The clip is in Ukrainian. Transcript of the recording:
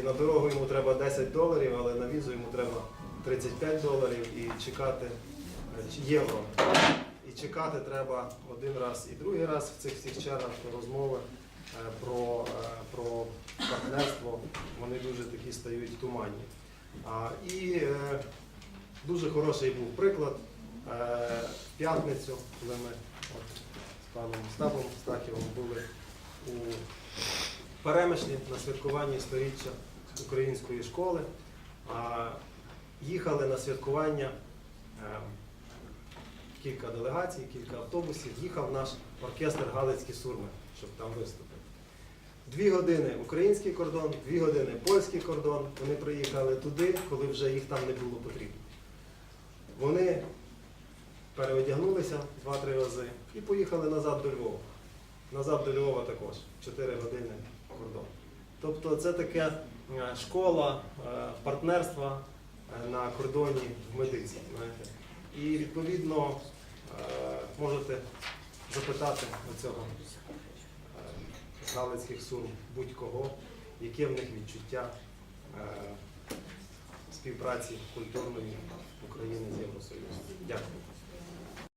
І на дорогу йому треба 10 доларів, але на візу йому треба 35 доларів і чекати е, євро. І чекати треба один раз і другий раз в цих всіх чергах розмови е, про, е, про партнерство. Вони дуже такі стають туманні. І дуже хороший був приклад в п'ятницю, коли ми от, з паном Остапом Стахівим були у Перемишлі на святкуванні сторіччя української школи. А, їхали на святкування е, кілька делегацій, кілька автобусів. Їхав наш оркестр Галицькі сурми, щоб там виступити. Дві години український кордон, дві години польський кордон. Вони приїхали туди, коли вже їх там не було потрібно. Вони переодягнулися два-три рази і поїхали назад до Львова. Назад до Львова також, 4 години кордон. Тобто це таке е, школа е, партнерства е, на кордоні в медицині. І відповідно можете запитати у цього галицьких сурм будь-кого, яке в них відчуття співпраці культурної України з Євросоюзом. Дякую.